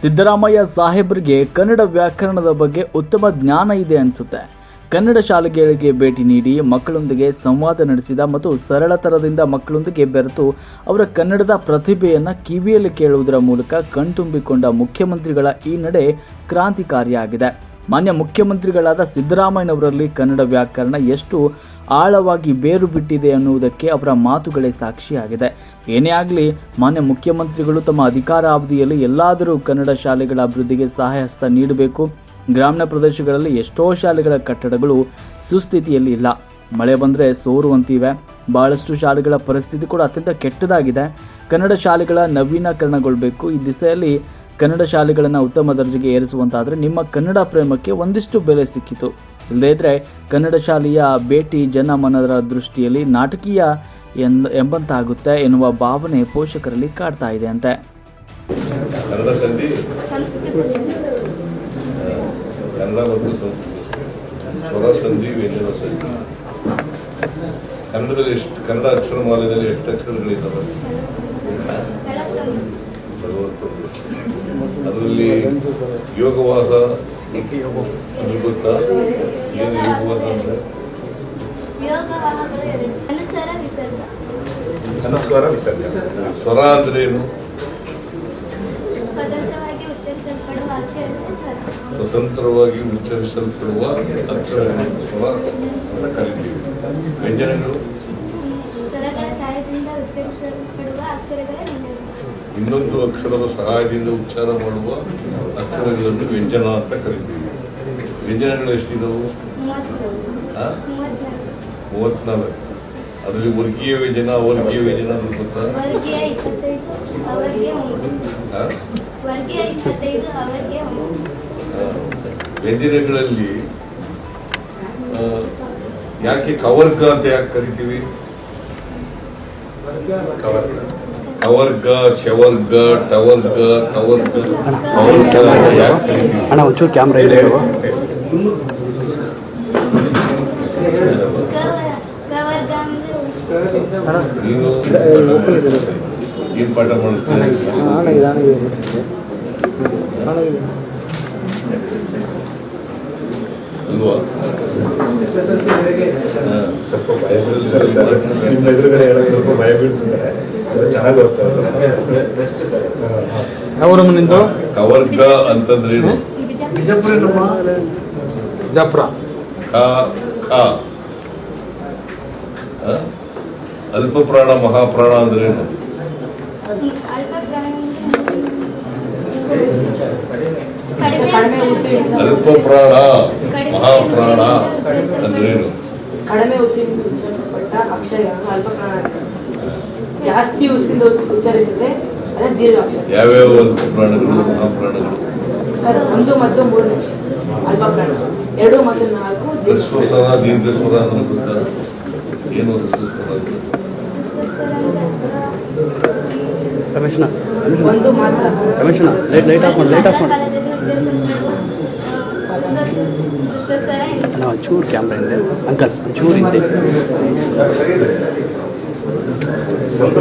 ಸಿದ್ದರಾಮಯ್ಯ ಸಾಹೇಬ್ರಿಗೆ ಕನ್ನಡ ವ್ಯಾಕರಣದ ಬಗ್ಗೆ ಉತ್ತಮ ಜ್ಞಾನ ಇದೆ ಅನಿಸುತ್ತೆ. ಕನ್ನಡ ಶಾಲೆಗಳಿಗೆ ಭೇಟಿ ನೀಡಿ ಮಕ್ಕಳೊಂದಿಗೆ ಸಂವಾದ ನಡೆಸಿದ ಮತ್ತು ಸರಳತರದಿಂದ ಮಕ್ಕಳೊಂದಿಗೆ ಬೆರೆತು ಅವರ ಕನ್ನಡದ ಪ್ರತಿಭೆಯನ್ನು ಕಿವಿಯಲ್ಲಿ ಕೇಳುವುದರ ಮೂಲಕ ಕಣ್ತುಂಬಿಕೊಂಡ ಮುಖ್ಯಮಂತ್ರಿಗಳ ಈ ನಡೆ ಕ್ರಾಂತಿಕಾರಿಯಾಗಿದೆ. ಮಾನ್ಯ ಮುಖ್ಯಮಂತ್ರಿಗಳಾದ ಸಿದ್ದರಾಮಯ್ಯನವರಲ್ಲಿ ಕನ್ನಡ ವ್ಯಾಕರಣ ಎಷ್ಟು ಆಳವಾಗಿ ಬೇರು ಬಿಟ್ಟಿದೆ ಅನ್ನುವುದಕ್ಕೆ ಅವರ ಮಾತುಗಳೇ ಸಾಕ್ಷಿಯಾಗಿದೆ. ಏನೇ ಆಗಲಿ, ಮಾನ್ಯ ಮುಖ್ಯಮಂತ್ರಿಗಳು ತಮ್ಮ ಅಧಿಕಾರಾವಧಿಯಲ್ಲಿ ಎಲ್ಲಾದರೂ ಕನ್ನಡ ಶಾಲೆಗಳ ಅಭಿವೃದ್ಧಿಗೆ ಸಹಾಯ ಹಸ್ತ ನೀಡಬೇಕು. ಗ್ರಾಮೀಣ ಪ್ರದೇಶಗಳಲ್ಲಿ ಎಷ್ಟೋ ಶಾಲೆಗಳ ಕಟ್ಟಡಗಳು ಸುಸ್ಥಿತಿಯಲ್ಲಿ ಇಲ್ಲ. ಮಳೆ ಬಂದರೆ ಸೋರುವಂತಿವೆ ಬಹಳಷ್ಟು ಶಾಲೆಗಳ ಪರಿಸ್ಥಿತಿ ಕೂಡ ಅತ್ಯಂತ ಕೆಟ್ಟದಾಗಿದೆ. ಕನ್ನಡ ಶಾಲೆಗಳ ನವೀನಕರಣಗೊಳ್ಳಬೇಕು ಈ ದಿಸೆಯಲ್ಲಿ ಕನ್ನಡ ಶಾಲೆಗಳನ್ನು ಉತ್ತಮ ದರ್ಜೆಗೆ ಏರಿಸುವಂತಾದರೆ ನಿಮ್ಮ ಕನ್ನಡ ಪ್ರೇಮಕ್ಕೆ ಒಂದಿಷ್ಟು ಬೆಲೆ ಸಿಕ್ಕಿತು. ಇಲ್ಲದೇ ಇದ್ರೆ ಕನ್ನಡ ಶಾಲೆಯ ಭೇಟಿ ಜನಮನದ ದೃಷ್ಟಿಯಲ್ಲಿ ನಾಟಕೀಯ ಎಂದ ಎಂಬಂತಾಗುತ್ತೆ ಎನ್ನುವ ಭಾವನೆ ಪೋಷಕರಲ್ಲಿ ಕಾಡ್ತಾ ಇದೆ ಅಂತೆ. ಕನ್ನಡ ಸಂಧಿ ಸಂಸ್ಕೃತ. ಆ, ಕನ್ನಡ ಮತ್ತು ಸಂಸ್ಕೃತ. ಸ್ವರ ಸಂಧಿ ವ್ಯಂಜನ ಸಂಧಿ. ಕನ್ನಡದಲ್ಲಿ ಎಷ್ಟು ಕನ್ನಡ ಅಕ್ಷರಮಾಲೆಯಲ್ಲಿ ಎಷ್ಟು ಅಕ್ಷರಗಳಿದ್ದಾವೆ ನಲವತ್ತೊಂದು ಅದರಲ್ಲಿ ಯೋಗವಾದ ಅದ್ರ ಗೊತ್ತಾ ಏನು ಯೋಗವಾದ ಅಂದರೆ? ಅನುಸಾರ ವಿಸರ್ಗ. ಅನುಸ್ವಾರ ಸ್ವರ ಅಂದ್ರೆ ಏನು? ಸ್ವತಂತ್ರವಾಗಿ ಉಚ್ಚರಿಸಲ್ಪಡುವ ಅಕ್ಷರಗಳು ಸ್ವರ. ಅಂತ ಕರಿತೀವಿ. ವ್ಯಂಜನಗಳು? ಸ್ವರಗಳ ಸಹಾಯದಿಂದ ಉಚ್ಚರಿಸಲ್ಪಡುವ ಅಕ್ಷರಗಳ ವ್ಯಂಜನಗಳು. ಇನ್ನೊಂದು ಅಕ್ಷರದ ಸಹಾಯದಿಂದ ಉಚ್ಚಾರ ಮಾಡುವ ಅಕ್ಷರಗಳನ್ನು ವ್ಯಂಜನ ಅಂತ ಕರಿತೀವಿ. ವ್ಯಂಜನಗಳು ಎಷ್ಟಿದವು? ಮೂವತ್ನಾಲ್ಕು ಅದರಲ್ಲಿ ವರ್ಗೀಯ ವ್ಯಂಜನ ಅವರ್ಗೀಯ ವ್ಯಂಜನ ಅಂತ ಗೊತ್ತಾ? ವ್ಯಂಜನಗಳಲ್ಲಿ ಯಾಕೆ ಕವರ್ಗ ಅಂತ ಯಾಕೆ ಕರಿತೀವಿ? ಕವರ್ ಕವರ್ಗ ಚವರ್ಗ ಟವರ್ಗ ಕವರ್ಗ ಕವರ್ಗ ಅಂತ ಯಾಕೆ ಕರಿತೀವಿ ಅಣ್ಣ ಒಂಚೂರು ಕ್ಯಾಮ್ರಾ ಇದೆ ಕವರ ಕವರ್ಗ ಅಂದ್ರೆ ನೀನು ಏನ್ ಪಾಠ ಮಾಡುತ್ತೆ ಅಲ್ವಾ ಹಾ. ಸ್ವಲ್ಪ ಭಯ ಬೀಳ್ತಾರೆ ಸರ್ ನಿಮ್ಮ ಎದುರುಗಡೆ ಹೇಳೋದು ಸ್ವಲ್ಪ ಭಯ ಬೀಳ್ತಿದ್ದಾರೆ ಚೆನ್ನಾಗಿ ಸರ್ ನಿಂದು ಕವರ್ಗ ಅಂತಂದ್ರೇನು ಬಿಜಾಪುರ. ಜಪ್ರ ಖ ಖ. ಆ? ಅಲ್ಪ ಪ್ರಾಣ ಮಹಾಪ್ರಾಣ ಅಂದ್ರೆ ಉಚ್ಚರಿಸಿದ- ಅಲ್ಪ ಪ್ರಾಣ ಮಹಾಪ್ರಾಣ ಅಂದ್ರೇನು? ಕಡಿಮೆ ಉಸಿರಿಂದ ಉಚ್ಚರಿಸಲ್ಪಟ್ಟ ಅಕ್ಷರಗಳನ್ನು ಅಲ್ಪ ಪ್ರಾಣ. ಜಾಸ್ತಿ ಉಸಿರಿಂದ ಉಚ್ಚ- ಉಚ್ಚರಿಸಿದ್ರೆ ಅದೇ ದೀರ್ಘಾಕ್ಷರ. ಯಾವ್ಯಾವ ಅಲ್ಪ ಪ್ರಾಣಗಳು ಮಹಾಪ್ರಾಣಗಳು? ಸರ್ ಒಂದು ಮತ್ತು ಮೂರನೇ ಅಲ್ಪ ಪ್ರಾಣ ಎರಡು ಮತ್ತು ನಾಲ್ಕು ದೀರ್ಘ- ಸ್ವರ ದೀರ್ಘ ಸ್ವರ ಅಂದ್ರೆ ಗೊತ್ತಾ ಏನು ಹ್ರಸ್ವ ಮಾತ್ರ. ರಮೇಶಣ್ಣ ಲೈಟ್ ಲೈಟ್ ಆಫ್ ಮಾಡಿ ಲೈಟ್ ಆಫ್ ಮಾಡಿ ನಾವು ಒಂಚೂರು ಕ್ಯಾಮ್ರಾ ಇದೆ ಅಂಕಲ್ ಚೂರು ಇದೆ ಸರ್.